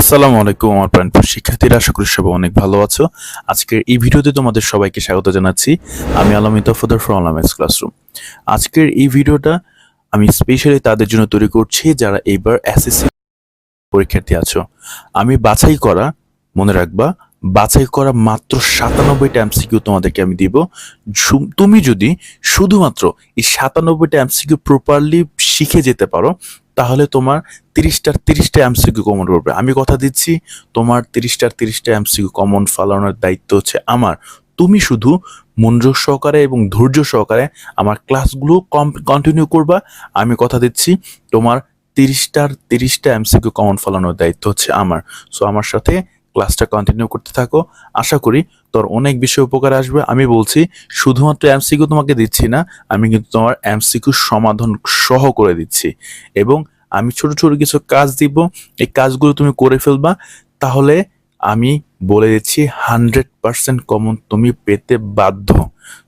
আসসালামু আলাইকুম, আমার প্রাণপ্রিয় শিক্ষার্থীরা, আশা করি সবাই অনেক ভালো আছো। আজকের এই ভিডিওতে তোমাদের সবাইকে স্বাগত জানাচ্ছি। আমি আলম ইতফাদার ফ্রম আলামেক্স ক্লাসরুম আজকের এই ভিডিওটা আমি স্পেশালি তাদের জন্য তৈরি করছি, যারা এইবার এসএসসি পরীক্ষার্থী আছো। আমি বাছাই করা, মনে রাখবা, বাছাই করা মাত্র সাতানব্বইটা এমসিকিউ তোমাদেরকে আমি দিব। তুমি যদি শুধুমাত্র এই সাতানব্বইটা এমসিকিউ প্রপারলি শিখে যেতে পারো তাহলে তোমার তিরিশটার তিরিশটা এমসিকিউ কমন পড়বে। আমি কথা দিচ্ছি, তোমার তিরিশটার তিরিশটা এমসিকিউ কমন ফালানোর দায়িত্ব হচ্ছে আমার। তুমি শুধু মনোযোগ সহকারে এবং ধৈর্য সহকারে আমার ক্লাসগুলো কম কন্টিনিউ করবা। আমি কথা দিচ্ছি, তোমার তিরিশটার তিরিশটা এমসিকিউ কমন ফালানোর দায়িত্ব হচ্ছে আমার। সো আমার সাথে ক্লাসটা কন্টিনিউ করতে থাকো। আশা করি তোর অনেক বেশি উপকার আসবে। আমি বলছি, শুধুমাত্র এমসিকিউ তোমাকে দিচ্ছি না, আমি কিন্তু তোমার এমসিকিউ সমাধান সহ করে দিচ্ছি। এবং আমি ছোট ছোট কিছু কাজ দিব, এই কাজগুলো তুমি করে ফেলবা। তাহলে আমি বলে দিচ্ছি হান্ড্রেড পার্সেন্ট কমন তুমি পেতে বাধ্য।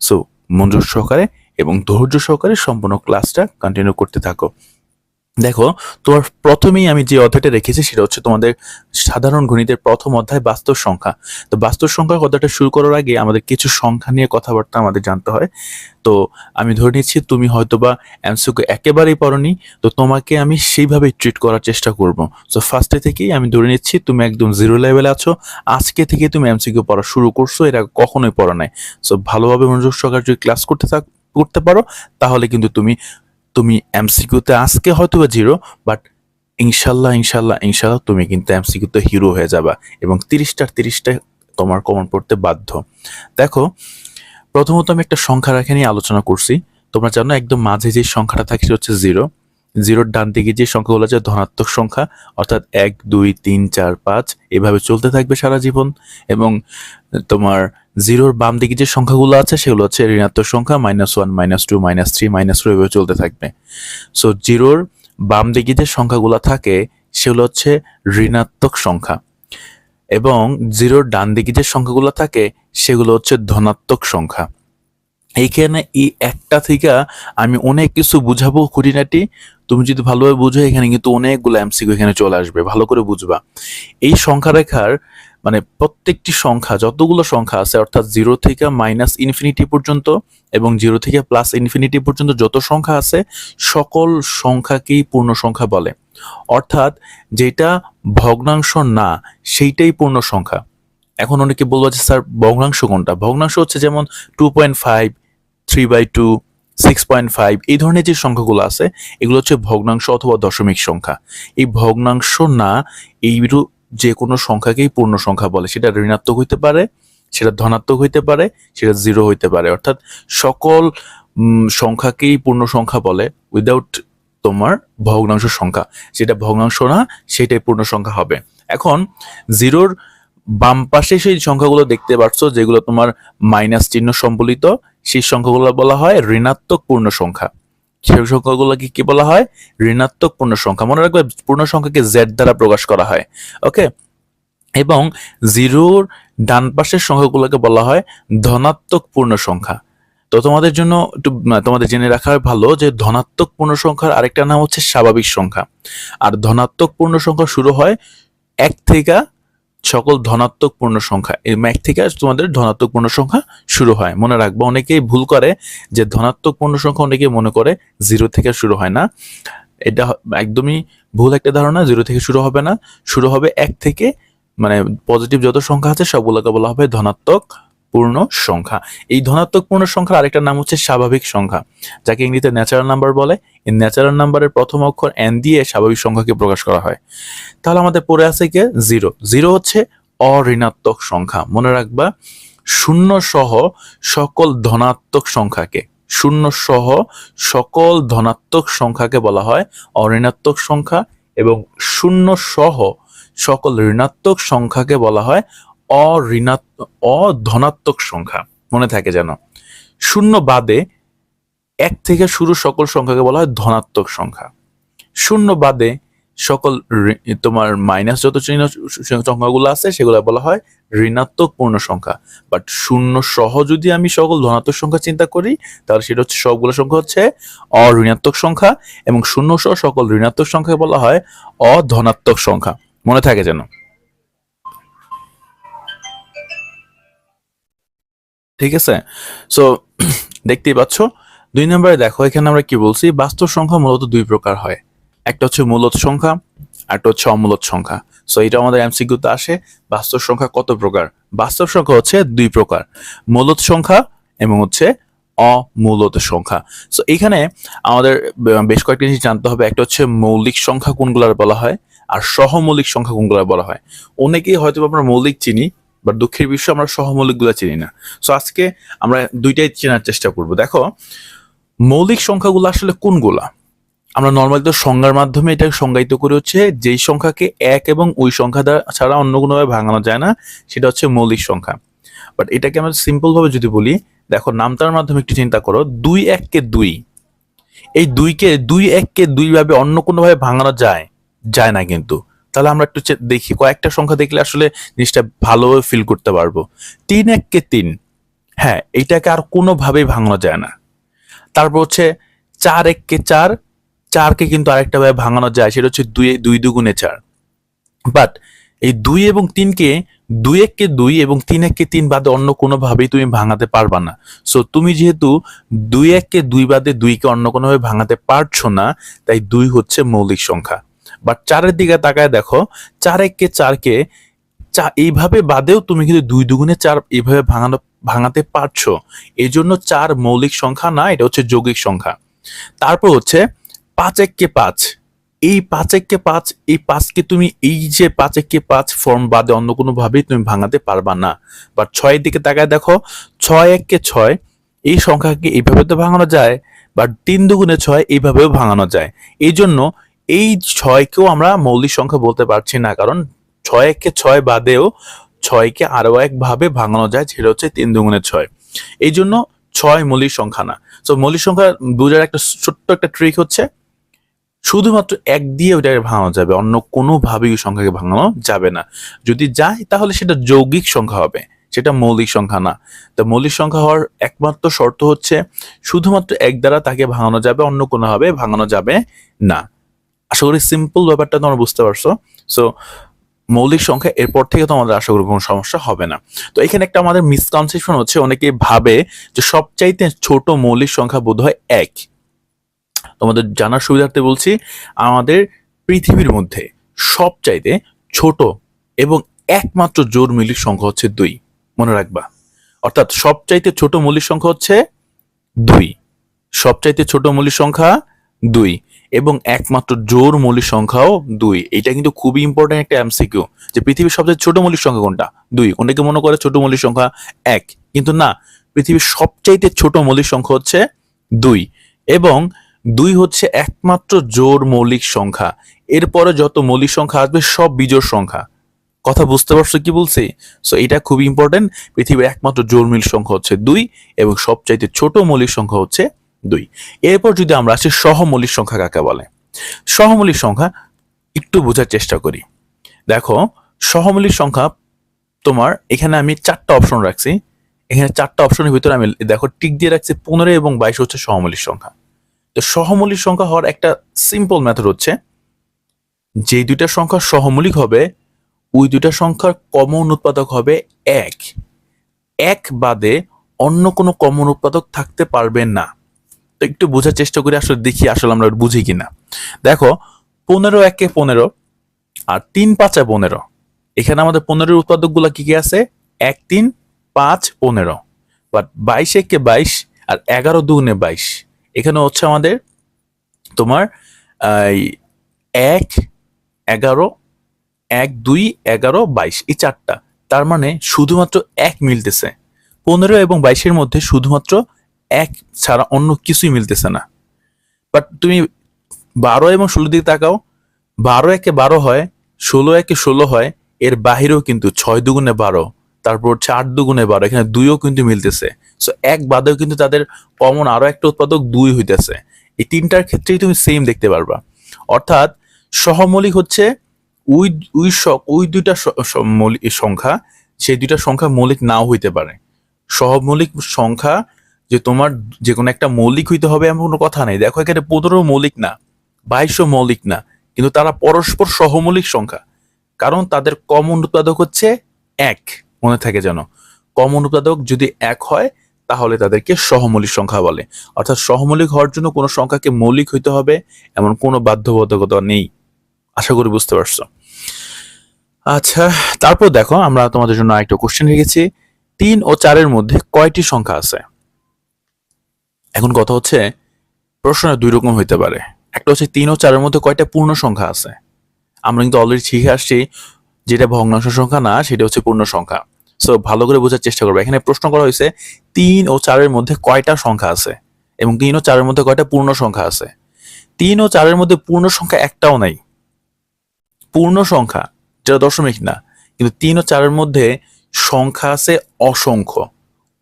সো মনোযোগ সহকারে এবং ধৈর্য সহকারে সম্পূর্ণ ক্লাসটা কন্টিনিউ করতে থাকো। দেখো, তোমার প্রথমেই আমি যে অধ্যায়টা রেখেছি সেটা হচ্ছে তোমাদের সাধারণ গণিতের প্রথম অধ্যায় বাস্তব সংখ্যা। তো বাস্তব সংখ্যার কথাটা শুরু করার আগে আমাদের কিছু সংখ্যা নিয়ে কথাবার্তা আমাদের জানতে হয়। তো আমি ধরে নিচ্ছি তুমি হয়তোবা এমসিকিউ একেবারেই পড়নি তো তোমাকে আমি সেইভাবে ট্রিট করার চেষ্টা করব। সো ফার্স্টে থেকেই আমি ধরে নিচ্ছি তুমি একদম জিরো লেভেলে আছো। আজকে থেকে তুমি এমসিকিউ পড়া শুরু করছ আগে কখনোই পড়া নাই। সো ভালোভাবে মনোযোগ সহকারে যদি ক্লাস করতে থাক, করতে পারো, তাহলে কিন্তু তুমি তুমি এমসিকিউতে আজকে হয়তো বা জিরো বাট ইনশাল্লাহ ইনশাল্লাহ ইনশাল্লাহ তুমি কিন্তু এমসিকিউতে হিরো হয়ে যাবা এবং তিরিশটার তিরিশটা তোমার কমন পড়তে বাধ্য। দেখো, প্রথমত আমি একটা সংখ্যা রাখে নিয়ে আলোচনা করছি। তোমরা জানো, একদম মাঝে যে সংখ্যাটা থাকে হচ্ছে জিরো জিরোর ডান দিকে যে সংখ্যাগুলো আছে, ধনাত্মক সংখ্যা, অর্থাৎ এক, দুই, তিন, চার, পাঁচ, এভাবে চলতে থাকবে সারা জীবন। এবং তোমার জিরোর বাম দিকে যে সংখ্যাগুলো আছে, সেগুলো হচ্ছে ঋণাত্মক সংখ্যা minus one minus two minus three minus four এভাবে চলতে থাকবে। সো জিরোর বাম দিকে যে সংখ্যাগুলো থাকে, সেগুলো হচ্ছে ঋণাত্মক সংখ্যা। এবং জিরোর ডান দিকে যে সংখ্যাগুলো থাকে, সেগুলো হচ্ছে ধনাত্মক সংখ্যা। এইখানে এই একটা থেকে আমি অনেক কিছু বুঝাবো খুঁটিনাটি। তুমি যদি ভালোভাবে বুঝো, এখানে কিন্তু অনেকগুলো এমসিকিউ এখানে চলে আসবে। ভালো করে বুঝবা। এই সংখ্যা রেখার মানে প্রত্যেকটি সংখ্যা, যতগুলো সংখ্যা আছে, অর্থাৎ জিরো থেকে মাইনাস ইনফিনিটি পর্যন্ত এবং জিরো থেকে প্লাস ইনফিনিটি পর্যন্ত যত সংখ্যা আছে, সকল সংখ্যাকেই পূর্ণ সংখ্যা বলে। অর্থাৎ যেটা ভগ্নাংশ না, সেইটাই পূর্ণ সংখ্যা। এখন অনেকে বলব যে, স্যার, ভগ্নাংশ কোনটা? ভগ্নাংশ হচ্ছে যেমন two point five three by two six point five এই ধরনের যে সংখ্যাগুলো আছে, এগুলো হচ্ছে ভগ্নাংশ অথবা দশমিক সংখ্যা। এই ভগ্নাংশ না এইরূপ যে কোনো সংখ্যাকেই পূর্ণ সংখ্যা বলে। সেটা ঋণাত্মক হইতে পারে, সেটা ধনাত্মক হইতে পারে, সেটা জিরো হইতে পারে। অর্থাৎ সকল সংখ্যাকেই পূর্ণ সংখ্যা বলে উইদাউট তোমার ভগ্নাংশ সংখ্যা। যেটা ভগ্নাংশ না, সেটাই পূর্ণ সংখ্যা হবে। এখন, জিরোর বাম পাশে সেই সংখ্যাগুলো দেখতে পাচ্ছ যেগুলো তোমার মাইনাস চিহ্ন সম্বলিত, সেই সংখ্যাগুলো বলা হয় ঋণাত্মক পূর্ণ সংখ্যা। সেই সংখ্যাগুলোকে কি বলা হয়? ঋণাত্মক পূর্ণ সংখ্যা। মনে রাখবে, পূর্ণ সংখ্যাকে জেড দ্বারা প্রকাশ করা হয়। ওকে এবং জিরোর ডান পাশের সংখ্যাগুলোকে বলা হয় ধনাত্মক পূর্ণ সংখ্যা। তো তোমাদের জন্য একটু তোমাদের জেনে রাখা ভালো যে ধনাত্মক পূর্ণ সংখ্যার আরেকটা নাম হচ্ছে স্বাভাবিক সংখ্যা। আর ধনাত্মক পূর্ণ সংখ্যা শুরু হয় এক থেকে সকল ধনাত্মক পূর্ণ সংখ্যা। এই ম্যাক থেকে তোমাদের ধনাত্মক পূর্ণ সংখ্যা শুরু হয়। মনে রাখব, অনেকেই ভুল করে যে ধনাত্মক পূর্ণ সংখ্যা অনেকেই মনে করে জিরো থেকে শুরু হয় না। এটা একদমই ভুল একটা ধারণা, জিরো থেকে শুরু হবে না। শুরু হবে এক থেকে মানে পজিটিভ যত সংখ্যা আছে সবগুলোকে বলা হবে ধনাত্মক পূর্ণ সংখ্যা। এই ধনাত্মক পূর্ণ সংখ্যার আরেকটা নাম হচ্ছে স্বাভাবিক সংখ্যা, যাকে ইংরেজিতে ন্যাচারাল নাম্বার বলে। এই ন্যাচারাল নাম্বারের প্রথম অক্ষর এন দিয়ে স্বাভাবিক সংখ্যাকে প্রকাশ করা হয়। তাহলে আমাদের পড়ে আছে কি? জিরো জিরো হচ্ছে অঋণাত্মক সংখ্যা। মনে রাখবা, শূন্য সহ সকল ধনাত্মক সংখ্যাকে, শূন্য সহ সকল ধনাত্মক সংখ্যাকে বলা হয় অঋণাত্মক সংখ্যা এবং শূন্য সহ সকল ঋণাত্মক সংখ্যাকে বলা হয় অঋণাত্মক, অধনাত্মক সংখ্যা, মনে থাকে যেন। শূন্য বাদে এক থেকে শুরু সকল সংখ্যাকে বলা হয় ধনাত্মক সংখ্যা। শূন্য বাদে সকল তোমার মাইনাস যত চিহ্ন সংখ্যাগুলো আছে, সেগুলো বলা হয় ঋণাত্মক পূর্ণ সংখ্যা। বাট শূন্য সহ যদি আমি সকল ধনাত্মক সংখ্যা চিন্তা করি, তাহলে সেটা হচ্ছে সবগুলো সংখ্যা হচ্ছে অঋণাত্মক সংখ্যা এবং শূন্য সহ সকল ঋণাত্মক সংখ্যা বলা হয় অধনাত্মক সংখ্যা। মনে থাকে যেন। ঠিক আছে? সো দেখতেই পাচ্ছ, দুই নম্বরে দেখো, এখানে আমরা কি বলছি? বাস্তব সংখ্যা মূলত দুই প্রকার হয়। একটা হচ্ছে মূলত সংখ্যা একটা হচ্ছে অমূলত সংখ্যা। সো এটা আমাদের এমসিকিউতে আসে, বাস্তব সংখ্যা কত প্রকার? বাস্তব সংখ্যা হচ্ছে দুই প্রকার, মূলত সংখ্যা এবং হচ্ছে অমূলত সংখ্যা। সো এখানে আমাদের বেশ কয়েকটি জিনিস জানতে হবে। একটা হচ্ছে মৌলিক সংখ্যা কোনগুলার বলা হয়, আর সহমৌলিক সংখ্যা কোনগুলার বলা হয়। অনেকেই হয়তো আমরা মৌলিক চিনি বাট দুঃখের বিষয় আমরা সহমৌলিকগুলো চিনি না। সো আজকে আমরা দুইটাই চেনার চেষ্টা করব। দেখো, মৌলিক সংখ্যাগুলো আসলে কোনগুলা? আমরা নর্মালি তো সংজ্ঞার মাধ্যমে এটা সংজ্ঞায়িত করে হচ্ছে যেই সংখ্যাকে এক এবং ওই সংখ্যা ছাড়া অন্য কোনোভাবে ভাঙানো যায় না, সেটা হচ্ছে মৌলিক সংখ্যা। বাট এটাকে আমরা সিম্পল ভাবে যদি বলি, দেখো, নামতার মাধ্যমে একটু চিন্তা করো, দুই এককে দুই। এই দুইকে দুই এককে দুই ভাবে অন্য কোনোভাবে ভাঙানো যায় যায় না কিন্তু। তাহলে আমরা একটু দেখি, কয়েকটা সংখ্যা দেখলে আসলে জিনিসটা ভালোভাবে ফিল করতে পারব। তিন এককে তিন। হ্যাঁ এইটাকে আর কোনোভাবেই ভাঙানো যায় না। তারপর হচ্ছে চার এককে চার, চারকে কিন্তু আরেকটা ভাবে ভাঙানো যায়, সেটা হচ্ছে দুই দুই দুগুণে চার। বাট এই দুই এবং তিনকে দুই এককে দুই এবং তিন এককে তিন বাদে অন্য কোনোভাবেই তুমি ভাঙাতে পারবা না। সো তুমি যেহেতু দুই এককে দুই বাদে দুইকে অন্য কোনোভাবে ভাঙাতে পারছ না, তাই দুই হচ্ছে মৌলিক সংখ্যা। বাট চারের দিকে তাকায় দেখো, চার এককে চারকে, চা, এইভাবে বাদেও তুমি কিন্তু দুই দুগুণে চার এইভাবে ভাঙানো, ভাঙাতে পারছ। এই জন্য চার মৌলিক সংখ্যা না, এটা হচ্ছে যৌগিক সংখ্যা। তারপর হচ্ছে পাঁচ এককে পাঁচ। এই পাঁচ এককে পাঁচ, এই পাঁচকে তুমি, এই যে পাঁচ এককে পাঁচ ফর্ম বাদে অন্য কোনো ভাবেই তুমি ভাঙাতে পারবা না। বাট ছয়ের দিকে তাকায় দেখো, ছয় এককে ছয়, এই সংখ্যাকে এইভাবে তো ভাঙানো যায় বা তিন দুগুণে ছয় এইভাবেও ভাঙানো যায়। এই জন্য এই ছয়কেও আমরা মৌলিক সংখ্যা বলতে পারছি না, কারণ ছয় এককে ছয় বাদেও ছয়কে আরও একভাবে ভাঙানো যায়, সেটা হচ্ছে তিন দুগুণে ছয়। এই জন্য ছয় মৌলিক সংখ্যা না। তো মৌলিক সংখ্যা বোঝার একটা ছোট্ট একটা ট্রিক হচ্ছে, শুধুমাত্র এক দিয়ে ওটাকে ভাঙানো যাবে, অন্য কোনোভাবেই ওই সংখ্যাকে ভাঙানো যাবে না। যদি যায়, তাহলে সেটা যৌগিক সংখ্যা হবে, সেটা মৌলিক সংখ্যা না। তো মৌলিক সংখ্যা হওয়ার একমাত্র শর্ত হচ্ছে, শুধুমাত্র এক দ্বারা তাকে ভাঙানো যাবে, অন্য কোনোভাবে ভাঙানো যাবে না। আশা করি সিম্পল ব্যাপারটা তোমরা বুঝতে পারছ। সো মৌলিক সংখ্যা এরপর থেকে তোমাদের আশা করি কোনো সমস্যা হবে না। তো এখানে একটা আমাদের মিসকনসেপশন হচ্ছে, অনেকে ভাবে যে সবচাইতে ছোট মৌলিক সংখ্যা বোধ হয় এক। তোমাদের জানার সুবিধার্থে বলছি, আমাদের পৃথিবীর মধ্যে সবচাইতে ছোট এবং একমাত্র জোর মৌলিক সংখ্যা হচ্ছে দুই। মনে রাখবা। অর্থাৎ সবচাইতে ছোট মৌলিক সংখ্যা হচ্ছে দুই। সবচাইতে ছোট মৌলিক সংখ্যা দুই। এবং একমাত্র জোর মৌলিক সংখ্যাও দুই। এটা কিন্তু খুবই ইম্পর্টেন্ট একটা এমসিকিউ যে পৃথিবীর সবচেয়ে ছোট মৌলিক সংখ্যা কোনটা? দুই। অনেকে মনে করে ছোট মৌলিক সংখ্যা এক। কিন্তু না, পৃথিবীর সবচাইতে ছোট মৌলিক সংখ্যা হচ্ছে দুই। এবং দুই হচ্ছে একমাত্র জোর মৌলিক সংখ্যা। এরপরে যত মৌলিক সংখ্যা আসবে, সব বিজোড় সংখ্যা। কথা বুঝতে পারছ কি বলছি? সো এটা খুব ইম্পর্টেন্ট পৃথিবীর একমাত্র জোর মৌলিক সংখ্যা হচ্ছে দুই এবং সবচাইতে ছোট মৌলিক সংখ্যা হচ্ছে দুই। এরপর যদি আমরা আসি সহমৌলিক সংখ্যা কাকে বলে? সহমৌলিক সংখ্যা একটু বোঝার চেষ্টা করি। দেখো, সহমৌলিক সংখ্যা তোমার এখানে আমি চারটা অপশন রাখছি। এখানে চারটা অপশনের ভিতরে আমি দেখো টিক দিয়ে রাখছি পনেরো এবং বাইশ হচ্ছে সহমৌলিক সংখ্যা। তো সহমৌলিক সংখ্যা হওয়ার একটা সিম্পল মেথড হচ্ছে যে দুইটা সংখ্যা সহমৌলিক হবে, ওই দুইটা সংখ্যার কমন উৎপাদক হবে এক। এক বাদে অন্য কোনো কমন উৎপাদক থাকতে পারবে না। একটু বোঝার চেষ্টা করি, আসলে দেখি আসলে আমরা বুঝি কিনা। দেখো, পনেরো একে পনেরো আর তিন পাঁচে পনেরো। এখানে আমাদের পনেরোর উৎপাদকগুলা কি কি আছে? এক, তিন, পাঁচ, পনেরো। বাট বাইশ একে বাইশ আর এগারো দুগুণে বাইশ। এখানে হচ্ছে আমাদের তোমার এক, এগারো, এক, দুই, এগারো, বাইশ। এই চারটা। তার মানে শুধুমাত্র এক মিলতেছে। পনেরো এবং বাইশের মধ্যে শুধুমাত্র এক ছাড়া অন্য কিছুই মিলতেছে না। বাট তুমি বারো এবং ষোলো দিকে তাকাও, বারো একে বারো হয়, ষোলো একে ষোলো হয়, এর বাহিরেও কিন্তু ছয় দুগুণে বারো, তারপর চার দুগুণে বারো, এখানে দুইও কিন্তু মিলতেছে। সো এক বাদেও কিন্তু তাদের কমন আরও একটা উৎপাদক দুই হইতেছে। এই তিনটার ক্ষেত্রেই তুমি সেম দেখতে পারবা। অর্থাৎ সহমৌলিক হচ্ছে ওই ওই ওই দুইটা মৌলিক সংখ্যা, সেই দুইটা সংখ্যা মৌলিক নাও হইতে পারে। সহমৌলিক সংখ্যা যে তোমার যে কোনো একটা মৌলিক হইতে হবে এমন কোনো কথা নেই। দেখো, এখানে পনেরো মৌলিক না বাইশও মৌলিক না, কিন্তু তারা পরস্পর সহমৌলিক সংখ্যা। কারণ তাদের কমন উৎপাদক হচ্ছে এক, মনে থাকে যেন। কমন উৎপাদক যদি এক হয়, তাহলে তাদেরকে সহমৌলিক সংখ্যা বলে। অর্থাৎ সহমৌলিক হওয়ার জন্য কোনো সংখ্যাকে মৌলিক হইতে হবে, এমন কোনো বাধ্যবাধকতা নেই। আশা করি বুঝতে পারছ। আচ্ছা তারপর দেখো, আমরা তোমাদের জন্য একটা কোশ্চেন রেখেছি। তিন ও চারের মধ্যে কয়টি সংখ্যা আছে? এখন কথা হচ্ছে প্রশ্ন দুই রকম হইতে পারে। একটা হচ্ছে তিন ও চারের মধ্যে কয়টা পূর্ণ সংখ্যা আছে? আমরা কিন্তু অলরেডি শিখে আসছি, যেটা ভগ্নাংশ সংখ্যা না, সেটা হচ্ছে পূর্ণ সংখ্যা। সো ভালো করে বোঝার চেষ্টা করবে। এখানে প্রশ্ন করা হয়েছে, তিন ও চারের মধ্যে কয়টা সংখ্যা আছে? এবং তিন ও চারের মধ্যে কয়টা পূর্ণ সংখ্যা আছে? তিন ও চারের মধ্যে পূর্ণ সংখ্যা একটাও নাই। পূর্ণ সংখ্যা, যেটা দশমিক না, কিন্তু তিন ও চারের মধ্যে সংখ্যা আছে অসংখ্য।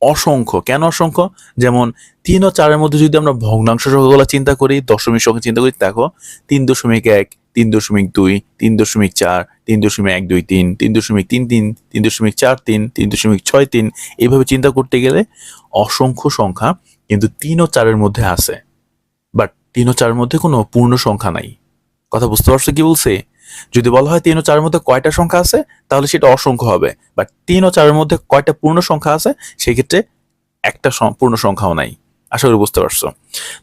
অসংখ্য। কেন অসংখ্য? যেমন তিন ও চারের মধ্যে যদি আমরা ভগ্নাংশ সংখ্যাগুলো চিন্তা করি, দশমিক সংখ্যা চিন্তা করি, দেখো, তিন দশমিক এক, তিন দশমিক দুই, তিন দশমিক চার, তিন দশমিক এক, দুই, তিন তিন দশমিক তিন তিন তিন দশমিক চার, তিন তিন দশমিক ছয়, তিন, এইভাবে চিন্তা করতে গেলে অসংখ্য সংখ্যা কিন্তু তিন ও চারের মধ্যে আছে। বাট তিন ও চারের মধ্যে কোনো পূর্ণ সংখ্যা নাই। কথা বুঝতে পারছ কি বলছে? যদি বলা হয় তিন ও চারের মধ্যে কয়টা সংখ্যা আছে, তাহলে সেটা অসংখ্য হবে। বাট তিন ও চারের মধ্যে কয়টা পূর্ণ সংখ্যা আছে সেক্ষেত্রে একটা পূর্ণ সংখ্যাও নাই। আশা করি বুঝতে পারছ।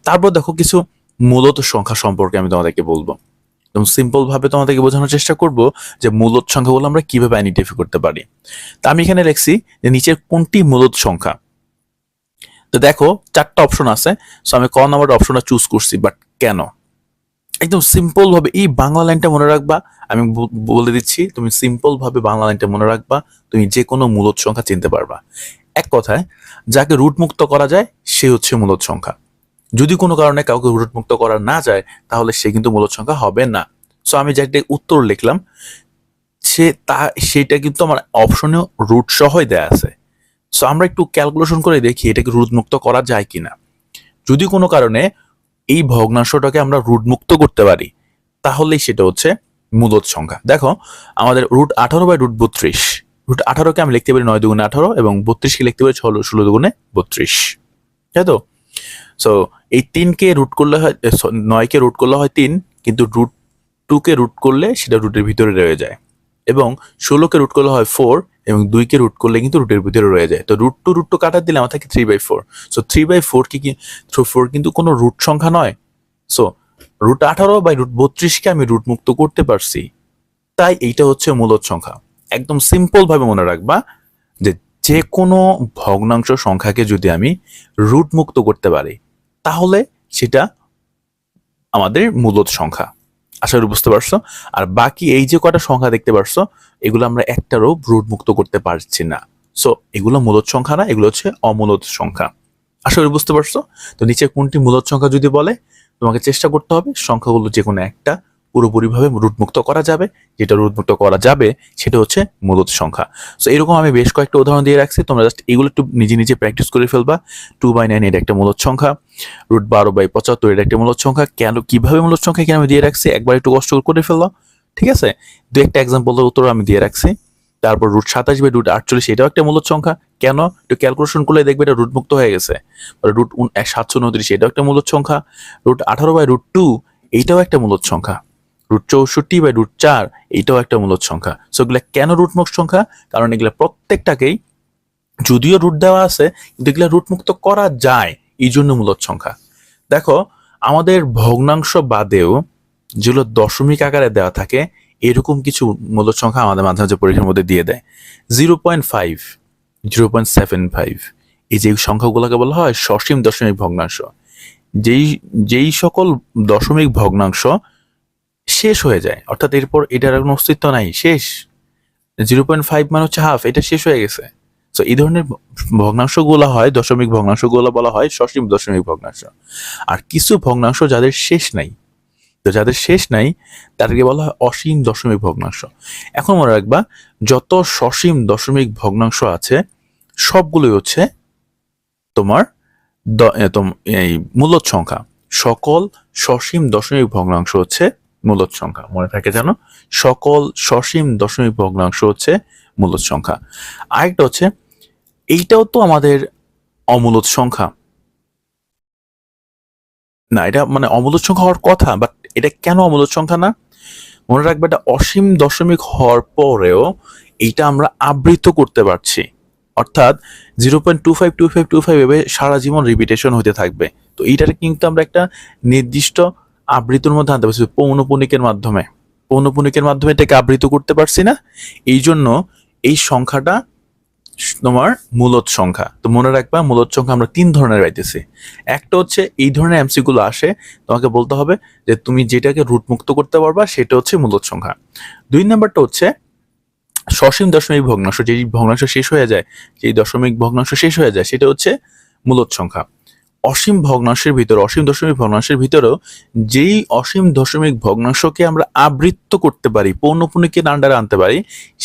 তারপর দেখো কিছু মূলত সংখ্যা সম্পর্কে আমি তোমাদেরকে বলব। এবং সিম্পল ভাবে তোমাদেরকে বোঝানোর চেষ্টা করব যে মূলত সংখ্যাগুলো আমরা কীভাবে আইডেন্টিফাই করতে পারি। তা আমি এখানে লিখছি যে নিচের কোনটি মূলত সংখ্যা। তো দেখো, চারটা অপশন আছে। সো আমি ক নাম্বার অপশনটা চুজ করছি বাট কেন? একদম সিম্পল ভাবে, এই বাংলা লাইনটা মনে রাখবা, আমি বলে দিচ্ছি, তুমি সিম্পল ভাবে বাংলা লাইনটা মনে রাখবা, তুমি যে কোনো মূলত সংখ্যা চিনতে পারবা। এক কথায়, যাকে রুট মুক্ত করা যায়, সে হচ্ছে মূলত সংখ্যা। যদি কোনো কারণে কাউকে রুট মুক্ত করা না যায়, তাহলে সে কিন্তু মূলত সংখ্যা হবে না। সো আমি যে একটা উত্তর লিখলাম, সে তা, সেটা কিন্তু আমার অপশনেও রুট সহই দেয়া আছে। সো আমরা একটু ক্যালকুলেশন করে দেখি, এটাকে রুট মুক্ত করা যায় কিনা। যদি কোনো কারণে এই ভগ্নাংশটাকে আমরা রুট মুক্ত করতে পারি, তাহলেই সেটা হচ্ছে মূলত সংখ্যা। দেখো, আমাদের রুট আঠারো বাই রুট বত্রিশ। রুট আঠারোকে আমি লিখতে পারি নয় দুগুণে আঠারো এবং বত্রিশকে লিখতে পারি ষোলো ষোলো দুগুণে বত্রিশ। তাই তো? সো এই তিনকে রুট করলে হয় নয়কে রুট করলে হয় তিন, কিন্তু রুট টুকে রুট করলে সেটা রুটের ভিতরে রয়ে যায়। এবং ষোলোকে রুট করলে হয় ফোর এবং দুইকে রুট করলে কিন্তু রুটের ভিতরে রয়ে যায়। তো রুট টু রুট টু কাটার দিলে আমার থাকে three by four so three by four কি থ্রু ফোর কিন্তু কোনো রুট সংখ্যা নয়। সো রুট আঠারো বাই রুট বত্রিশকে আমি রুট মুক্ত করতে পারছি। তাই এইটা হচ্ছে মূলত সংখ্যা। একদম সিম্পল ভাবে মনে রাখবা যে যে কোনো ভগ্নাংশ সংখ্যাকে যদি আমি রুট মুক্ত করতে পারি, তাহলে সেটা আমাদের মূলত সংখ্যা। আশা করি বুঝতে পারছ। আর বাকি এই যে কটা সংখ্যা দেখতে পারছ, এগুলো আমরা একটারও রুট মুক্ত করতে পারছি না। সো এগুলো মূলত সংখ্যা না, এগুলো হচ্ছে অমূলত সংখ্যা। আশা করি বুঝতে পারছ? তো নিচে কোনটি মূলত সংখ্যা যদি বলে, তোমাকে চেষ্টা করতে হবে সংখ্যাগুলো যে কোনো একটা পুরোপুরিভাবে রুটমুক্ত করা যাবে। যেটা রুটমুক্ত করা যাবে, সেটা হচ্ছে মূলত সংখ্যা। সো এরকম আমি বেশ কয়েকটা উদাহরণ দিয়ে রাখছি। তোমরা জাস্ট এগুলো একটু নিজে নিজে প্র্যাকটিস করে ফেলবা। টু বাই নাইন এটা একটা মূলত সংখ্যা। রুট বারো বাই পঁচাত্তর, এটা একটা মূলত সংখ্যা। কেন, কীভাবে মূলত সংখ্যা এখানে আমি দিয়ে রাখছি? একবার একটু কষ্ট করে ফেললাম। ঠিক আছে? দু একটা এক্সাম্পলের উত্তর আমি দিয়ে রাখছি। তারপর রুট সাতাশ বাই রুট আটচল্লিশ, এটাও একটা মূলত সংখ্যা। কেন? একটু ক্যালকুলেশন করলে দেখবে এটা রুট মুক্ত হয়ে গেছে। রুট সাতশো উনত্রিশ, এটাও একটা মূলত সংখ্যা। রুট আঠারো বাই রুট টু এইটাও একটা মূলত সংখ্যা। রুট চৌষট্টি বাই রুট চার, এইটাও একটা মূলত সংখ্যা। সো এগুলা কেন রুট মুক্ত সংখ্যা? কারণ এগুলো প্রত্যেকটাকেই যদিও রুট দেওয়া আছে, কিন্তু এগুলো রুটমুক্ত করা যায়, এই জন্য মূলত সংখ্যা। দেখো, আমাদের ভগ্নাংশ বাদেও যেগুলো দশমিক আকারে দেওয়া থাকে, এরকম কিছু মূলত সংখ্যা আমাদের মাঝে মাঝে পরীক্ষার মধ্যে দিয়ে দেয়। Zero point five zero point seven five এই যে সংখ্যাগুলোকে বলা হয় সসীম দশমিক ভগ্নাংশ। যেই যেই সকল দশমিক ভগ্নাংশ শেষ হয়ে যায়। অর্থাৎ এরপর এটার কোনো অস্তিত্ব নাই। শেষ। জিরো পয়েন্ট ফাইভ মানে হচ্ছে হাফ এটা শেষ হয়ে গেছে। তো এই ধরনের ভগ্নাংশগুলো হয়, দশমিক ভগ্নাংশগুলো বলা হয় সসীম দশমিক ভগ্নাংশ। আর কিছু ভগ্নাংশ যাদের শেষ নাই, তো যাদের শেষ নাই, তাদেরকে বলা হয় অসীম দশমিক ভগ্নাংশ। এখন মনে রাখবা, যত সসীম দশমিক ভগ্নাংশ আছে, সবগুলোই হচ্ছে তোমার এই মূলত সংখ্যা। সকল সসীম দশমিক ভগ্নাংশ হচ্ছে মূলত সংখ্যা। মনে থাকে জানো সকল সসীম দশমিক ভগ্নাংশ হচ্ছে মূলত সংখ্যা। আরেকটা হচ্ছে, এইটাও তো আমাদের অমূলত সংখ্যা। না, এটা মানে অমূলত সংখ্যা হওয়ার কথা বাট এটা কেন অমূলত সংখ্যা না? মনে রাখবে এটা অসীম দশমিক হওয়ার পরেও এইটা আমরা আবৃত করতে পারছি। অর্থাৎ zero point two five two five two five এভাবে সারা জীবন রিপিটেশন হতে থাকবে। তো এইটার কিন্তু আমরা একটা নির্দিষ্ট আবৃত্তির মধ্যে আনতে পারছি, পৌনপুনিকের মাধ্যমে। পৌনপুনিকের মাধ্যমে এটাকে আবৃত করতে পারছি না। এই জন্য এই সংখ্যাটা তোমার মূলত সংখ্যা। তো মনে রাখবা, মূলত সংখ্যা আমরা তিন ধরনের পাইতেছি। একটা হচ্ছে এই ধরনের এমসি গুলো আসে, তোমাকে বলতে হবে যে তুমি যেটাকে রুট মুক্ত করতে পারবা, সেটা হচ্ছে মূলত সংখ্যা। দুই নাম্বারটা হচ্ছে সসীম দশমিক ভগ্নাংশ, যেই ভগ্নাংশ শেষ হয়ে যায়, যেই দশমিক ভগ্নাংশ শেষ হয়ে যায়, সেটা হচ্ছে মূলত সংখ্যা। অসীম ভগ্নাংশের ভিতরে, অসীম দশমিক ভগ্নাংশের ভিতরেও যেই অসীম দশমিক ভগ্নাংশকে আমরা আবৃত্ত করতে পারি পৌনপুনিকের আন্ডারে আনতে পারি,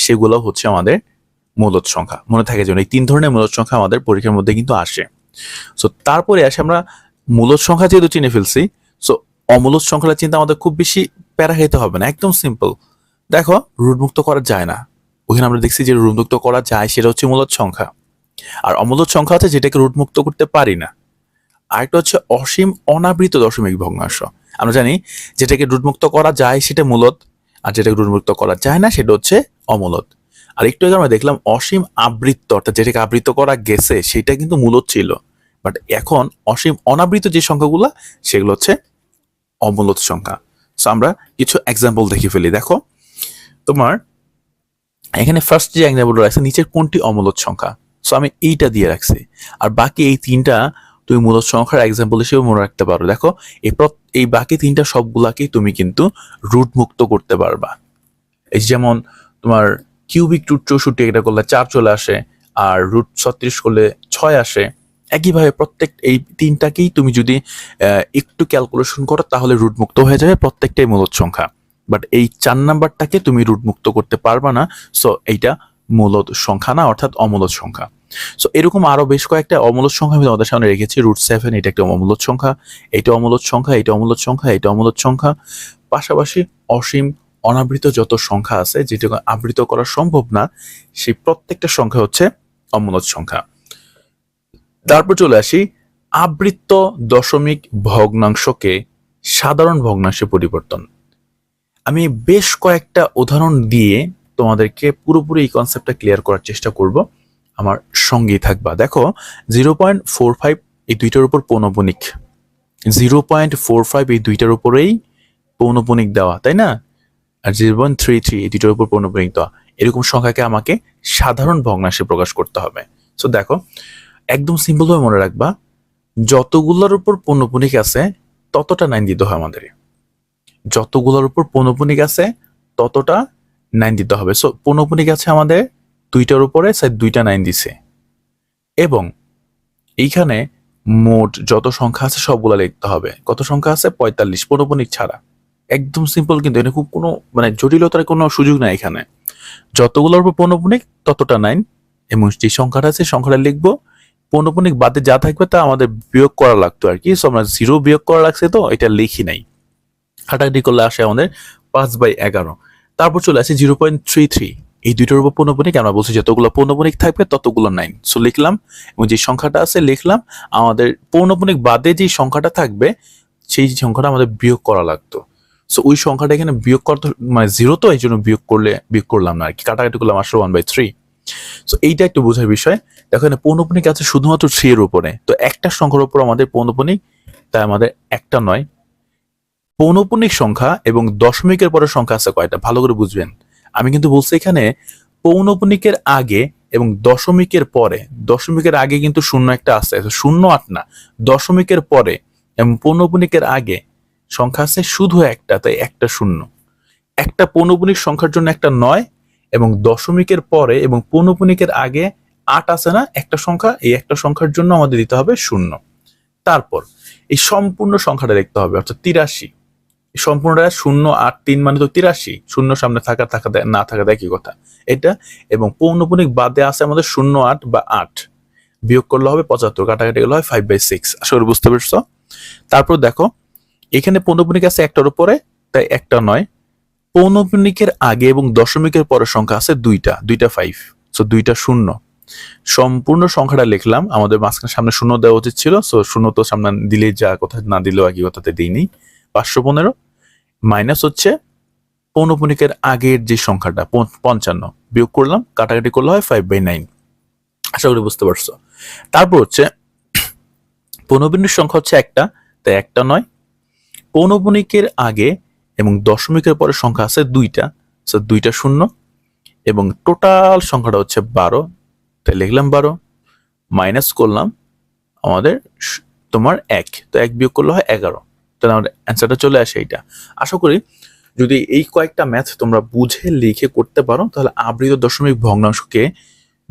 সেগুলো হচ্ছে আমাদের মূলত সংখ্যা। মনে থাকে যেন এই তিন ধরনের মূলত সংখ্যা আমাদের পরীক্ষার মধ্যে কিন্তু আসে। সো তারপরে আসে আমরা মূলত সংখ্যা যেহেতু চিনে ফেলছি সো অমূলত সংখ্যাটা চিন্তা আমাদের খুব বেশি প্যারা খাইতে হবে না, একদম সিম্পল দেখো রুটমুক্ত করা যায় না। ওখানে আমরা দেখছি যে রুটমুক্ত করা যায়, সেটা হচ্ছে মূলত সংখ্যা। আর অমূলত সংখ্যা আছে যেটাকে রুটমুক্ত করতে পারি না। আরেকটা হচ্ছে অসীম অনাবৃত দশমিক ভগ্নাংশ। আমরা জানি যেটাকে রুটমুক্ত করা যায় সেটা মূলত, আর যেটাকে রুটমুক্ত করা যায় না সেটা হচ্ছে অমূলত। আর একটু আগে আমরা দেখলাম অসীম আবৃত্ত, অর্থাৎ যেটাকে আবৃত করা গেছে সেটা কিন্তু মূলত ছিল। বাট এখন অসীম অনাবৃত যে সংখ্যাগুলো, সেগুলো হচ্ছে অমূলত সংখ্যা। সো আমরা কিছু এক্সাম্পল দেখে ফেলি। দেখো, তোমার এখানে ফার্স্ট যে এক্সাম্পল রাখছে নিচের কোনটি অমূলত সংখ্যা? সো আমি এইটা দিয়ে রাখছি। আর বাকি এই তিনটা তুমি মূলত সংখ্যার এক্সাম্পল হিসেবে মনে রাখতে পারো। দেখো, এই এই বাকি তিনটা সবগুলাকেই তুমি কিন্তু রুট মুক্ত করতে পারবা। এই যেমন তোমার কিউবিক রুট চৌষট্টি এটা করলে চার চলে আসে, আর রুট ছত্রিশ করলে ছয় আসে। একইভাবে প্রত্যেক, এই তিনটাকেই তুমি যদি একটু ক্যালকুলেশন করো, তাহলে রুট মুক্ত হয়ে যাবে প্রত্যেকটাই মূলত সংখ্যা বাট এই চার নাম্বারটাকে তুমি রুট মুক্ত করতে পারবা না সো এইটা মূলত সংখ্যা না, অর্থাৎ অমূলত সংখ্যা সো এরকম আরও বেশ কয়েকটা অমূলত সংখ্যা আমি তোমাদের সামনে রেখেছি। রুট সেভেন এটা একটা অমূলত সংখ্যা, এটা অমূলত সংখ্যা, এটা অমূলত সংখ্যা, এটা অমূলত সংখ্যা। পাশাপাশি অসীম, অনাবৃত যত সংখ্যা আছে, যেটা আবৃত করা সম্ভব না, সেই প্রত্যেকটা সংখ্যা হচ্ছে অমূলত সংখ্যা। তারপর চলে আসি, আবৃত্ত দশমিক ভগ্নাংশকে সাধারণ ভগ্নাংশে পরিবর্তন। আমি বেশ কয়েকটা উদাহরণ দিয়ে তোমাদেরকে পুরোপুরি এই কনসেপ্টটা ক্লিয়ার করার চেষ্টা করব। আমার সঙ্গেই থাকবা। দেখো জিরো পয়েন্ট ফোর ফাইভ এই দুইটার উপর পৌনপনিক। জিরো পয়েন্ট ফোর ফাইভ এই দুইটার উপরেই পৌনপনিক দেওয়া, তাই না? আর জিরো পয়েন্ট থ্রি থ্রি এই দুইটার উপর পৌনপনিক দেওয়া। এরকম সংখ্যাকে আমাকে সাধারণ ভগ্নাংশে প্রকাশ করতে হবে। সো দেখো, একদম সিম্পল ভাবে মনে রাখবা, যতগুলোর উপর পৌনপনিক আছে, ততটা নাইন দিতে হয় আমাদের। যতগুলোর উপর পৌনপনিক আছে, ততটা নাইন দিতে হবে। সো পৌনপনিক আছে আমাদের দুইটার উপরে স্যার দুইটা নাইন দিছে। এবং এইখানে মোট যত সংখ্যা আছে সবগুলা লিখতে হবে। কত সংখ্যা আছে? পঁয়তাল্লিশ পৌনপনিক ছাড়া। একদম সিম্পল কিন্তু এটা খুব কোনো মানে জটিলতার কোনো সুযোগ নাই এখানে। যতগুলোর উপর পৌনপনিক ততটা নাইন এবং যে সংখ্যাটা আছে, সংখ্যাটা লিখব। পৌনপনিক বাদে যা থাকবে তা আমাদের বিয়োগ করা লাগতো আর কি। সো আমরা জিরো বিয়োগ করা লাগছে তো, এটা লিখি নাই। হাঁটাহাঁটি করলে আসে আমাদের পাঁচ বাই এগারো। তারপর চলে আসে জিরো পয়েন্ট থ্রি থ্রি এই দুইটার উপর পৌনপনিক আমরা বলছি যতগুলো পৌনপনিক থাকবে, ততগুলো নাইন সো লিখলাম, এবং যে সংখ্যাটা আছে, লিখলাম, আমাদের পৌনপনিক বাদে যে সংখ্যাটা থাকবে, সেই সংখ্যাটা আমাদের বিয়োগ করা লাগতো। সো ওই সংখ্যাটা এখানে বিয়োগ করতে মানে জিরো তো এই জন্য বিয়োগ করলে, বিয়োগ করলাম না আর কি। কাটাকাটি করলাম আসলে ওয়ান বাই থ্রি সো এইটা একটু বোঝার বিষয়। দেখো, এখানে পৌনপনিক আছে শুধুমাত্র থ্রি এর উপরে। তো একটা সংখ্যার উপর আমাদের পৌনপনিক তাই আমাদের একটা নয়। পৌনপনিক সংখ্যা এবং দশমিকের পরের সংখ্যা আছে কয়টা? ভালো করে বুঝবেন। আমি কিন্তু বলছি এখানে পৌনপনিকের আগে এবং দশমিকের পরে, দশমিকের আগে কিন্তু শূন্য একটা আছে শূন্য আট না, দশমিকের পরে এবং পৌনপনিকের আগে সংখ্যা আছে শুধু একটা, তাই একটা শূন্য। একটা পৌনপনিক সংখ্যার জন্য একটা নয় এবং দশমিকের পরে এবং পৌনপনিকের আগে আট আছে না, একটা সংখ্যা, এই একটা সংখ্যার জন্য আমাদের দিতে হবে শূন্য। তারপর এই সম্পূর্ণ সংখ্যাটা দেখতে হবে, অর্থাৎ তিরাশি। সম্পূর্ণটা শূন্য আট তিন মানে তো তিরাশি। শূন্য সামনে থাকা থাকা দে- না থাকা দেয় একই কথা? এটা এবং পৌনপুনিক বাদে আছে আমাদের শূন্য আট বা আট। বিয়োগ করলে হবে পঁচাত্তর, কাটাকাটি গেলে হয় ফাইভ বাই সিক্স করি বুঝতে পেরেছ? তারপর দেখো, এখানে পৌনপুনিক আছে একটার উপরে, তাই একটা নয়। পৌনপুনিকের আগে এবং দশমিকের পরের সংখ্যা আছে দুইটা দুইটা ফাইভ সো দুইটা শূন্য। সম্পূর্ণ সংখ্যাটা লিখলাম, আমাদের মাঝখানে সামনে শূন্য দেওয়া উচিত ছিল সো শূন্য তো সামনে দিলেই যা কথা, না দিলেও একই কথাতে দিইনি। পাঁচশো পনেরো, মাইনাস হচ্ছে পৌনপুনিকের আগের যে সংখ্যাটা পঞ্চান্ন, বিয়োগ করলাম, কাটাকাটি করলে হয় ফাইভ বাই নাইন আশা করি বুঝতে পারছ। তারপর হচ্ছে পৌনবিন্দুর সংখ্যা হচ্ছে একটা, তাই একটা নয়। পৌনবণিকের আগে এবং দশমিকের পরে সংখ্যা আছে দুইটা দুইটা শূন্য, এবং টোটাল সংখ্যাটা হচ্ছে বারো, তাই লিখলাম বারো মাইনাস করলাম, আমাদের তোমার এক, তো এক বিয়োগ করলে হয় এগারো। অ্যান্সারটা চলে আসে এইটা। আশা করি যদি এই কয়েকটা ম্যাথ তোমরা বুঝে, লিখে করতে পারো, তাহলে আবৃত দশমিক ভগ্নাংশকে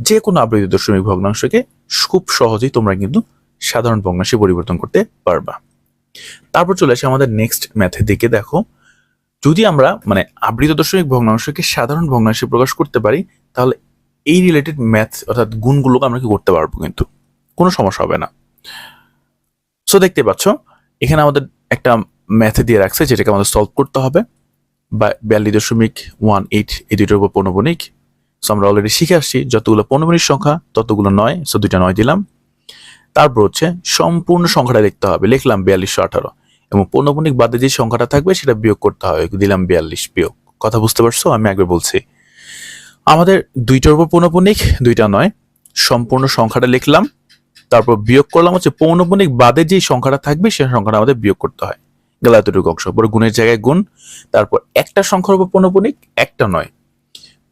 যে কোনো আবৃত দশমিক ভগ্নাংশকে খুব সহজেই তোমরা কিন্তু সাধারণ ভগ্নাংশে পরিবর্তন করতে পারবা। তারপর চলে আসে আমাদের নেক্সট ম্যাথের দিকে, দেখো। যদি আমরা মানে আবৃত দশমিক ভগ্নাংশকে সাধারণ ভগ্নাংশে প্রকাশ করতে পারি, তাহলে এই রিলেটেড ম্যাথ অর্থাৎ গুণগুলোকে আমরা কি করতে পারব কিন্তু? কোনো সমস্যা হবে না। সো দেখতে পাচ্ছ, এখানে আমাদের একটা ম্যাথে দিয়ে রাখছে যেটাকে আমাদের সলভ করতে হবে বা বিয়াল্লিশ দশমিক ওয়ান এইট এই দুইটার উপর পৌনবণিক সো আমরা অলরেডি শিখে আসছি, যতগুলো পৌনবণিক সংখ্যা, ততগুলো নয় সো দুইটা নয় দিলাম। তারপর হচ্ছে সম্পূর্ণ সংখ্যাটা লিখতে হবে, লিখলাম বিয়াল্লিশশো আঠারো। এবং পৌনবণিক বাদে যে সংখ্যাটা থাকবে, সেটা বিয়োগ করতে হবে, দিলাম বিয়াল্লিশ বিয়োগ। কথা বুঝতে পারছ? আমি একবার বলছি। আমাদের দুইটার উপর পৌনপণিক দুইটা নয়, সম্পূর্ণ সংখ্যাটা লিখলাম। তারপর বিয়োগ করলাম হচ্ছে পৌনপণিক বাদে যে সংখ্যাটা থাকবে সেই সংখ্যাটা আমাদের বিয়োগ করতে হয়। গেল এতটুকু অংশ পরে গুণের জায়গায় গুণ, তারপর একটা সংখ্যার উপর পৌনপণিক একটা নয়।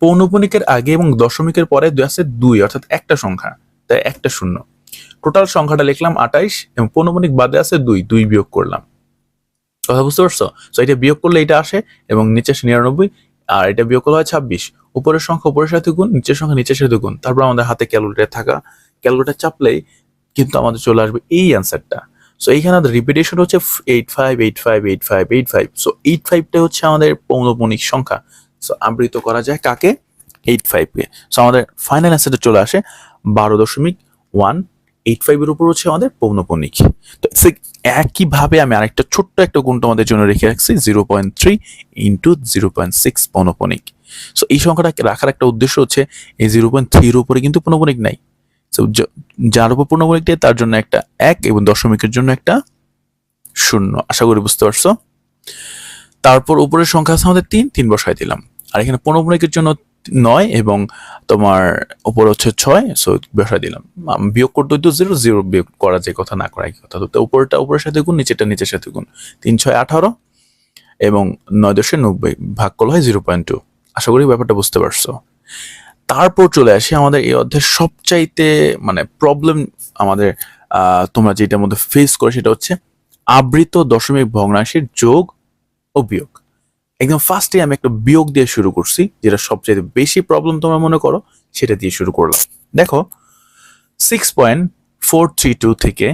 পৌনপণিকের আগে এবং দশমিকের পরে দুই আছে দুই, অর্থাৎ একটা সংখ্যা, তাই একটা শূন্য। টোটাল সংখ্যাটা লিখলাম আঠাইশ এবং পৌনপণিক বাদে আছে দুই দুই বিয়োগ করলাম। কথা বুঝতে পারছ? তো এটা বিয়োগ করলে এটা আসে এবং নিচে আসে নিরানব্বই, আর এটা বিয়োগ করলে হয় ছাব্বিশ। উপরের সংখ্যা উপরের সাথে গুণ, নিচের সংখ্যা নিচের সাথে গুণ। তারপর আমাদের হাতে ক্যালকুলেটার থাকা, ক্যালকুলেটার চাপলেই কিন্তু আমাদের চলে আসবে এই অ্যান্সারটা সো এইখানে আমাদের রিপিটেশন হচ্ছে eight five eight five eight five eight five so eight ফাইভটা হচ্ছে আমাদের পৌনপণিক সংখ্যা। সো আবৃত করা যায় কাকে? এইট ফাইভকে সো আমাদের ফাইনাল অ্যান্সারটা চলে আসে বারো দশমিক ওয়ান এইট ফাইভের উপর হচ্ছে আমাদের পৌনপণিক তো একইভাবে আমি আরেকটা ছোট্ট একটা গুণ তোমাদের জন্য রেখে রাখছি zero point three into zero point six পৌনপণিক so এই সংখ্যাটা রাখার একটা উদ্দেশ্য হচ্ছে এই জিরো পয়েন্ট থ্রির উপরে কিন্তু পৌনপণিক নাই। সো যার উপর পৌনপণিক দেয় তার জন্য একটা এক এবং দশমিকের জন্য একটা শূন্য। আশা করি বুঝতে পারছ? তারপর উপরের সংখ্যা আছে আমাদের তিন তিন বসায় দিলাম। আর এখানে পৌনপণিকের জন্য নয় এবং তোমার উপর হচ্ছে ছয় সো বসায় দিলাম। বিয়োগ করতে হইতো জিরো জিরো বিয়োগ করা যে কথা, না করা কথা। তো উপরটা, উপরের সাথে গুণ, নিচেরটা, নিচের সাথে গুণ। তিন, ছয়, আঠারো এবং নয় দশে নব্বই ভাগ করলে হয় জিরো পয়েন্ট টু। আশা করি ব্যাপারটা বুঝতে পারছ। তারপর চলে আসি আমাদের এই অধ্যায়ের সবচাইতে মানে প্রবলেম আমাদের তোমরা যেটার মধ্যে ফেস করে সেটা হচ্ছে আবৃত দশমিক ভগ্নাংশের যোগ ও বিয়োগ। একদম ফার্স্টে আমি একটা বিয়োগ দিয়ে শুরু করছি, যেটা সবচেয়ে বেশি প্রবলেম তোমরা মনে করো, সেটা দিয়ে শুরু করলাম। দেখো six point four three two থেকে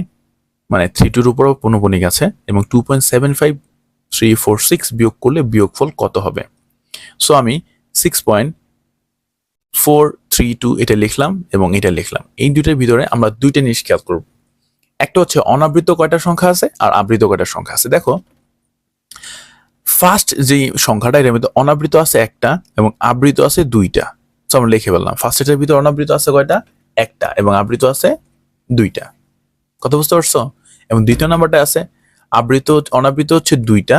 মানে থ্রি টুর উপরও পনপনিক আছে, এবং two point seven five three four six বিয়োগ করলে বিয়োগফল কত হবে? সো আমি six point four three two এটা লিখলাম এবং এটা লিখলাম। এই দুইটার ভিতরে আমরা দুইটা জিনিস খেয়াল করব। একটা হচ্ছে অনাবৃত কয়টা সংখ্যা আছে আর আবৃত কয়টা সংখ্যা আছে। দেখো ফার্স্ট যে সংখ্যাটা এর মধ্যে অনাবৃত আছে একটা এবং আবৃত আছে দুইটা। তো আমরা লিখে ফেললাম। ফার্স্ট এটার ভিতরে অনাবৃত আছে কয়টা? একটা এবং আবৃত আছে দুইটা। কথা বুঝতে পারছ? এবং দ্বিতীয় নাম্বারটা আছে, আবৃত, অনাবৃত হচ্ছে দুইটা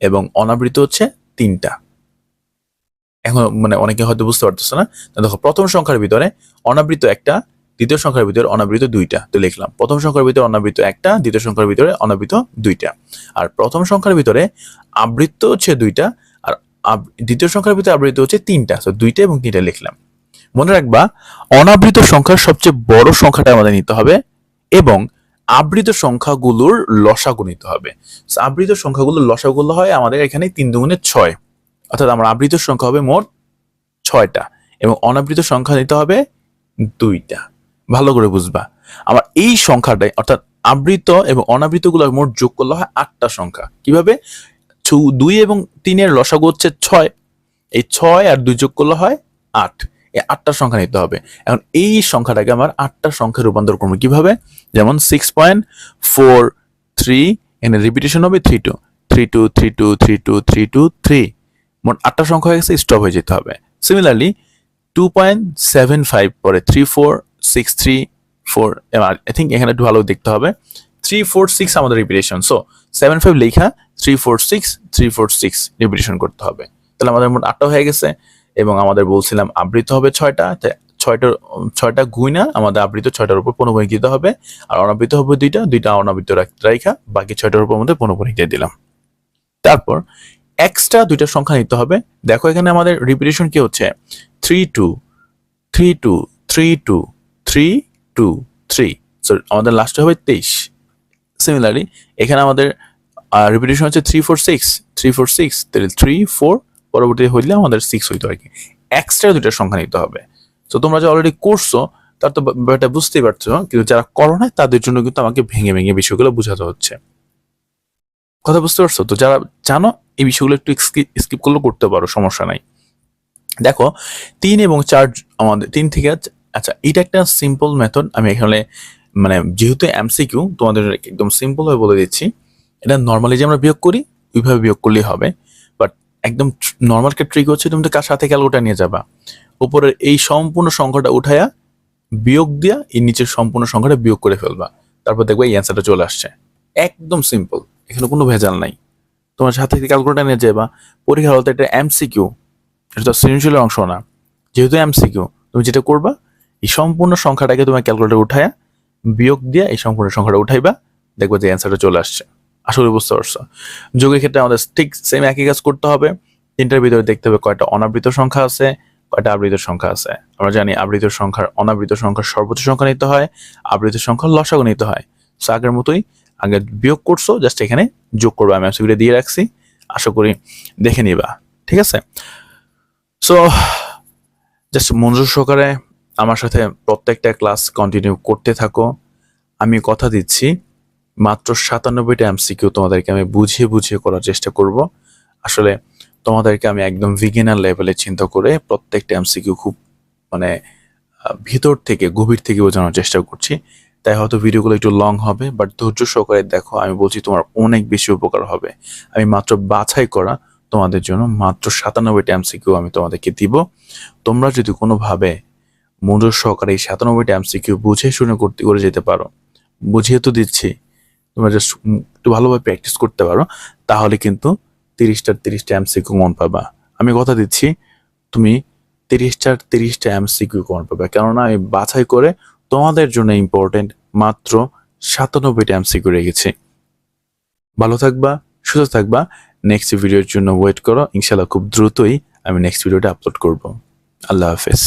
এবং অনাবৃত হচ্ছে তিনটা। এখন মানে অনেকে হয়তো বুঝতে পারতেছে না। দেখো, প্রথম সংখ্যার ভিতরে অনাবৃত একটা, দ্বিতীয় সংখ্যার ভিতরে অনাবৃত দুইটা। তো লিখলাম, প্রথম সংখ্যার ভিতরে অনাবৃত একটা, দ্বিতীয় সংখ্যার ভিতরে অনাবৃত দুইটা। আর প্রথম সংখ্যার ভিতরে আবৃত্ত হচ্ছে দুইটা, আর দ্বিতীয় সংখ্যার ভিতরে আবৃত হচ্ছে তিনটা। তো দুইটা এবং তিনটা লিখলাম। মনে রাখবা, অনাবৃত সংখ্যার সবচেয়ে বড় সংখ্যাটা আমাদের নিতে হবে এবং আবৃত সংখ্যাগুলোর লসাগু নিতে হবে। আবৃত সংখ্যাগুলোর লসাগুলো হয় আমাদের এখানে তিন দুগুণে ছয়। অর্থাৎ আমার আবৃত সংখ্যা হবে মোট ছয়টা এবং অনাবৃত সংখ্যা নিতে হবে দুইটা। ভালো করে বুঝবা। আমার এই সংখ্যাটাই অর্থাৎ আবৃত এবং অনাবৃতগুলো মোট যোগ করলে হয় আটটা সংখ্যা। কীভাবে? দুই এবং তিনের লসাগু হচ্ছে ছয়। এই ছয় আর দুই যোগ করলে হয় আট। এই আটটা সংখ্যা নিতে হবে। এখন এই সংখ্যাটাকে আমার আটটা সংখ্যা রূপান্তর করব কীভাবে? যেমন সিক্স পয়েন্ট ফোর থ্রি এখানে রিপিটেশন হবে three two three two three two three two three two three মোট আটটা সংখ্যা হয়ে গেছে স্টপ হয়ে যেতে হবে। Similarly two point seven five পরে three four six three four I think এখানে একটু ভালো দেখতে হবে। থ্রি ফোর সিক্স আমাদের রিপিটেশন সো সেভেন ফাইভ লেখা three four six three four six repetition করতে হবে। তাহলে আমাদের মোট আটটা হয়ে গেছে, এবং আমাদের বলছিলাম আবৃত হবে ছয়টা ছয়টা ছয়টা গুইনা আমাদের আবৃত ছয়টার উপর পনেরো দিতে হবে, আর অনাবৃত হবে দুইটা দুইটা অনাবৃত রাখ- বাকি ছয়টার উপর আমাদের পনেরো দিয়ে দিলাম। তারপর এক্সট্রা দুইটা সংখ্যা নিতে হবে। দেখো এখানে আমাদের রিপিটেশন কি হচ্ছে? Three two three two three two three two three so আমাদের লাস্টে হবে তেইশ। সিমিলারলি এখানে আমাদের রিপিটেশন হচ্ছে three four six three four six three four পরবর্তী হইলে আমাদের সিক্স হইতো আর কি এক্সট্রা দুইটা সংখ্যা নিতে হবে। তো তোমরা যে অলরেডি করছ, তার তো ব্যাপারটা বুঝতেই পারছ, কিন্তু যারা করো নাই, তাদের জন্য কিন্তু আমাকে ভেঙে ভেঙে বিষয়গুলো বোঝাতে হচ্ছে। কথা বুঝতে পারছ? তো যারা জানো, এই বিষয়গুলো একটু স্কিপ করলেও করতে পারো, সমস্যা নাই। দেখো, তিন এবং চার আমাদের, তিন থেকে আচ্ছা এটা একটা সিম্পল মেথড আমি এখানে মানে যেহেতু এমসিকিউ তোমাদের একদম সিম্পল ভাবে বলে দিচ্ছি। এটা নর্মালি যে আমরা বিয়োগ করি, ওইভাবে বিয়োগ করলেই হবে। বাট একদম নর্মাল একটা ট্রিক হচ্ছে, তুমি তো কার সাথে ক্যালকুলেটার নিয়ে যাবা। উপরের এই সম্পূর্ণ সংখ্যাটা উঠায়া, বিয়োগ দিয়া এই নিচের সম্পূর্ণ সংখ্যাটা বিয়োগ করে ফেলবা। তারপর দেখবা এই অ্যান্সারটা চলে আসছে। একদম সিম্পল এখানে কোনো ভেজাল নাই। তোমার সাথে ক্যালকুলেটার নিয়ে যাবা পরীক্ষা হলতে এটা এমসিকিউ এটা তো সৃজনশীলের অংশ না। যেহেতু এমসিকিউ তুমি যেটা করবা, এই সম্পূর্ণ সংখ্যাটাকে তোমার ক্যালকুলেটার উঠায়া, বিয়োগ দিয়ে এই সম্পূর্ণ সংখ্যাটা উঠাইবা, দেখবা যে অ্যান্সারটা চলে আসছে। আসলে বুঝতে পারছ। যোগের ক্ষেত্রে আমাদের ঠিক সেম একই কাজ করতে হবে। তিনটার ভিতরে দেখতে হবে কয়টা অনাবৃত সংখ্যা আছে, কয়টা আবৃত সংখ্যা আছে। আমরা জানি আবৃত সংখ্যার অনাবৃত সংখ্যার সর্বোচ্চ সংখ্যা নিতে হয়, আবৃত সংখ্যার লসাগু নিতে হয়। সো আগের মতোই আগে বিয়োগ করছ জাস্ট এখানে যোগ করব। আমি এমসিকিউটা দিয়ে রাখছি। আশা করি দেখে নিবা। ঠিক আছে? সো জাস্ট মনোযোগ সহকারে আমার সাথে প্রত্যেকটা ক্লাস কন্টিনিউ করতে থাকো। আমি কথা দিচ্ছি, মাত্র সাতানব্বইটা এমসিকিউ তোমাদেরকে আমি বুঝিয়ে বুঝিয়ে করার চেষ্টা করব। আসলে তোমাদেরকে আমি একদম বিগিনার লেভেলে চিন্তা করে প্রত্যেকটা এমসিকিউ খুব মানে ভিতর থেকে, গভীর থেকে বোঝানোর চেষ্টা করছি। তাই হয়তো ভিডিওগুলো একটু লং হবে বাট ধৈর্য সহকারে দেখো, আমি বলছি তোমার অনেক বেশি উপকার হবে। আমি মাত্র বাছাই করা তোমাদের জন্য মাত্র সাতানব্বইটা এমসিকিউ আমি তোমাদেরকে দিব। তোমরা যদি কোনোভাবে মনোযোগ সহকারে এই সাতানব্বইটা এমসিকিউ বুঝে শুনে করতে, করে যেতে পারো। বুঝিয়ে তো দিচ্ছি। তোমরা জাস্ট একটু ভালোভাবে প্র্যাকটিস করতে পারো, তাহলে কিন্তু তিরিশটার তিরিশটা এমসিকিউ মন পাবা। আমি কথা দিচ্ছি, তুমি তিরিশটার তিরিশটা এমসিকিউ কমন পাবে। কেননা আমি বাছাই করে তোমাদের জন্য ইম্পর্টেন্ট মাত্র সাতানব্বইটা এমসিকিউ রেখেছি। ভালো থাকবা, সুস্থ থাকবা। নেক্সট ভিডিওর জন্য ওয়েট করো। ইনশাল্লাহ খুব দ্রুতই আমি নেক্সট ভিডিওটা আপলোড করব। আল্লাহ হাফেজ।